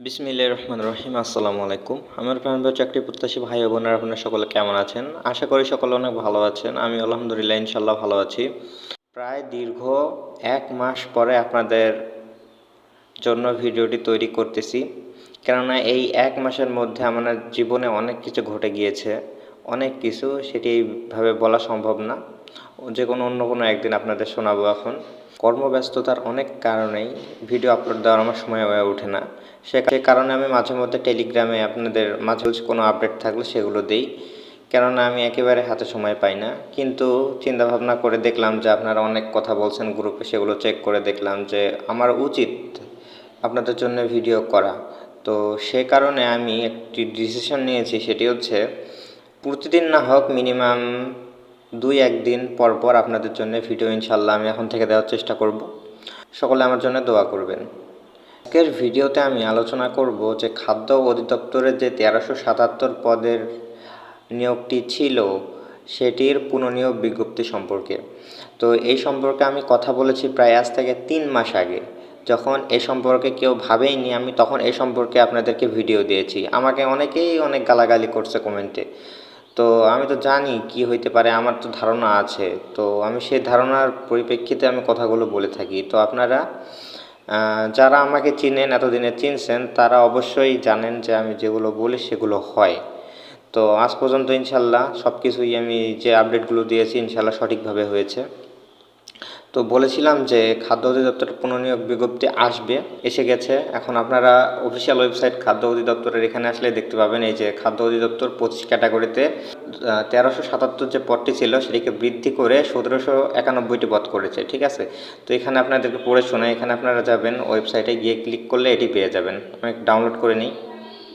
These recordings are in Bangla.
বিসমিল্লাহির রহমান রহিম, আসসালামু আলাইকুম। আমার প্রাণপ্রিয় চাকরি প্রত্যাশী ভাই বোনেরা, আপনারা সকলে কেমন আছেন? আশা করি সকলে অনেক ভালো আছেন। আমি আলহামদুলিল্লাহ ইনশাল্লাহ ভালো আছি। প্রায় দীর্ঘ এক মাস পরে আপনাদের জন্য ভিডিওটি তৈরি করতেছি। কেননা এই এক মাসের মধ্যে আমার জীবনে অনেক কিছু ঘটে গিয়েছে। অনেক কিছু সেটি এইভাবে বলা সম্ভব না। যে কোনো অন্য কোনো একদিন আপনাদের শোনাবো এখন। কর্মব্যস্ততার অনেক কারণেই ভিডিও আপলোড দেওয়ার আমার সময় হয়ে ওঠে না। সে কারণে আমি মাঝে মধ্যে টেলিগ্রামে আপনাদের মাঝে মাঝে কোনো আপডেট থাকলে সেগুলো দিই। কেননা আমি একেবারে হাতে সময় পাই না। কিন্তু চিন্তা ভাবনা করে দেখলাম যে আপনারা অনেক কথা বলছেন গ্রুপে সেগুলো চেক করে দেখলাম যে আমার উচিত আপনাদের জন্য ভিডিও করা। তো সে কারণে আমি একটি ডিসিশন নিয়েছি, সেটি হচ্ছে প্রতিদিন না হোক মিনিমাম দুই একদিন পর পর আপনাদের জন্য ভিডিও ইনশাল্লাহ আমি এখন থেকে দেওয়ার চেষ্টা করব। সকলে আমার জন্য দোয়া করবেন। আজকের ভিডিওতে আমি আলোচনা করব যে খাদ্য অধিদপ্তরের যে তেরোশো সাতাত্তর পদের নিয়োগটি ছিল, সেটির পুনঃনিয়োগ বিজ্ঞপ্তি সম্পর্কে। তো এই সম্পর্কে আমি কথা বলেছি প্রায় আজ থেকে তিন মাস আগে। যখন এ সম্পর্কে কেউ ভাবেইনি, আমি তখন এই সম্পর্কে আপনাদেরকে ভিডিও দিয়েছি। আমাকে অনেকেই অনেক গালাগালি করছে কমেন্টে তো আমি তো জানি কি হইতে পারে, আমার তো ধারণা আছে। তো আমি সেই ধারণার পরিপ্রেক্ষিতে আমি কথাগুলো বলে থাকি। তো আপনারা যারা আমাকে চিনেন, এতদিনে চিনছেন, তারা অবশ্যই জানেন যে আমি যেগুলো বলি সেগুলো হয়। তো আজ পর্যন্ত ইনশাল্লাহ সব কিছুই আমি যে আপডেটগুলো দিয়েছি, ইনশাল্লাহ সঠিকভাবে হয়েছে। তো বলেছিলাম যে খাদ্য অধিদপ্তরের পুনর্নিয়োগ বিজ্ঞপ্তি আসবে, এসে গেছে। এখন আপনারা অফিসিয়াল ওয়েবসাইট খাদ্য অধিদপ্তরের এখানে আসলে দেখতে পাবেন এই যে খাদ্য অধিদপ্তর পঁচিশ ক্যাটাগরিতে তেরোশো সাতাত্তর যে পদটি ছিল সেটিকে বৃদ্ধি করে সতেরোশো একানব্বইটি পদ করেছে, ঠিক আছে? তো এখানে আপনাদেরকে পড়ে শোনা এখানে আপনারা যাবেন ওয়েবসাইটে গিয়ে ক্লিক করলে এটি পেয়ে যাবেন। আমি ডাউনলোড করে নিই।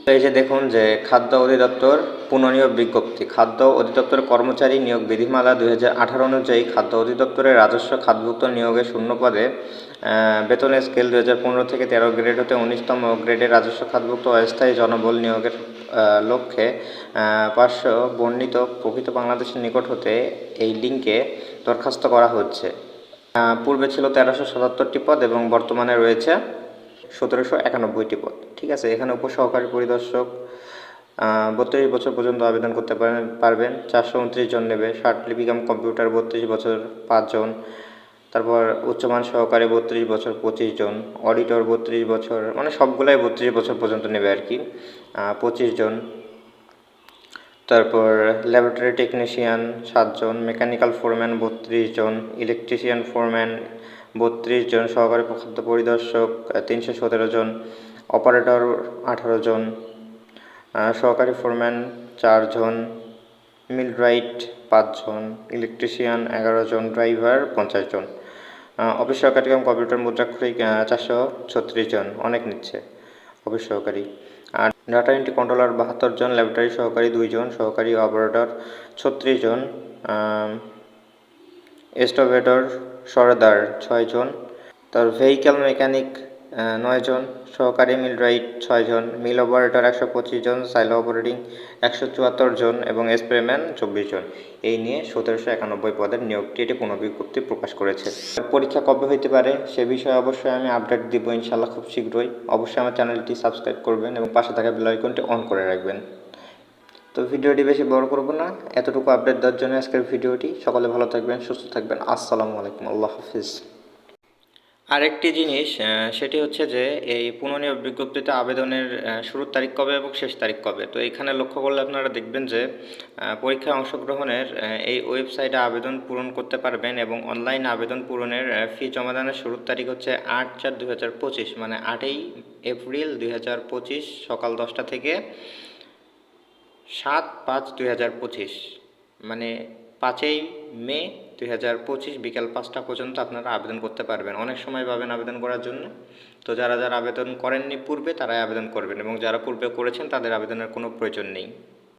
এই যে দেখুন যে খাদ্য অধিদপ্তর পুনঃনিয়োগ বিজ্ঞপ্তি, খাদ্য অধিদপ্তরের কর্মচারী নিয়োগ বিধিমালা দুই হাজার আঠারো অনুযায়ী খাদ্য অধিদপ্তরের রাজস্ব খাতভুক্ত নিয়োগের শূন্য পদে বেতন স্কেল দু হাজার পনেরো থেকে তেরো গ্রেড হতে উনিশতম গ্রেডের রাজস্ব খাতভুক্ত অস্থায়ী জনবল নিয়োগের লক্ষ্যে পার্শ্ব বর্ণিত প্রকৃত বাংলাদেশের নিকট হতে এই লিঙ্কে দরখাস্ত করা হচ্ছে। পূর্বে ছিল তেরোশো সাতাত্তরটি পদ এবং বর্তমানে রয়েছে সতেরোশো একানব্বইটি পদ। ঠিক আছে, এখানে উপসহকারী পরিদর্শক বত্রিশ বছর পর্যন্ত আবেদন করতে পারেন, পারবেন। চারশো উনত্রিশ জন নেবে। ষাট লিপিকাম কম্পিউটার, বত্রিশ বছর পাঁচজন তারপর উচ্চমান সহকারে বত্রিশ বছর পঁচিশ জন। অডিটর বত্রিশ বছর মানে সবগুলাই বত্রিশ বছর পর্যন্ত নেবে আর কি পঁচিশ জন। তারপর ল্যাবরেটরি টেকনিশিয়ান সাতজন মেকানিক্যাল ফোরম্যান বত্রিশ জন, ইলেকট্রিশিয়ান ফোরম্যান বত্রিশ জন সহকারী খাদ্য পরিদর্শক তিনশো সতেরো জন, অপারেটর আঠারো জন সহকারী ফোরম্যান চারজন মিলরাইট পাঁচজন ইলেকট্রিশিয়ান এগারো জন, ড্রাইভার পঞ্চাশ জন। অফিস সহকারী এবং কম্পিউটার মুদ্রাক্ষরিক চারশো ছত্রিশ জন, অনেক নিচ্ছে অফিস সহকারী। আর ডাটা এন্ট্রি কন্ট্রোলার বাহাত্তর জন, ল্যাবরেটরি সহকারী দুইজন সহকারী অপারেটর ছত্রিশ জন এস্টোভেটর সরদার ছয়জন তার ভেহিক্যাল মেকানিক নয়জন সহকারী মিল রাইট ছয়জন মিল অপারেটর একশো পঁচিশ জন সাইলো অপারেটিং একশো চুয়াত্তর জন এবং স্প্রেম্যান চব্বিশ জন। এই নিয়ে সতেরোশো একানব্বই পদের নিয়োগটি এটি পুনঃবিজ্ঞপ্তি প্রকাশ করেছে। পরীক্ষা কবে হইতে পারে সে বিষয়ে অবশ্যই আমি আপডেট দিব ইনশাল্লাহ খুব শীঘ্রই। অবশ্যই আমার চ্যানেলটি সাবস্ক্রাইব করবেন এবং পাশে থাকা বেল আইকনটি অন করে রাখবেন। তো ভিডিওটি বেশি বড় করব না। এতটুকু আপডেট দেওয়ার জন্য আজকের ভিডিওটি। সকলে ভালো থাকবেন, সুস্থ থাকবেন। আসসালামু আলাইকুম। আল্লাহ হাফিজ। আরেকটি জিনিস সেটি হচ্ছে যে এই পুনর্নিয়োগ বিজ্ঞপ্তিতে আবেদনের শুরুর তারিখ কবে এবং শেষ তারিখ কবে? তো এখানে লক্ষ্য করলে আপনারা দেখবেন যে পরীক্ষায় অংশগ্রহণের এই ওয়েবসাইটে আবেদন পূরণ করতে পারবেন এবং অনলাইন আবেদন পূরণের ফি জমাদানের শুরুর তারিখ হচ্ছে আট চার পঁচিশ মানে আটই এপ্রিল দুই হাজার পঁচিশ সকাল দশটা থেকে সাত পাঁচ দুই হাজার পঁচিশ। মানে পাঁচই মে দুই হাজার পঁচিশ বিকাল পাঁচটা পর্যন্ত আপনারা আবেদন করতে পারবেন। অনেক সময় পাবেন আবেদন করার জন্য। তো যারা যারা আবেদন করেননি পূর্বে তারাই আবেদন করবেন এবং যারা পূর্বে করেছেন তাদের আবেদনের কোনো প্রয়োজন নেই।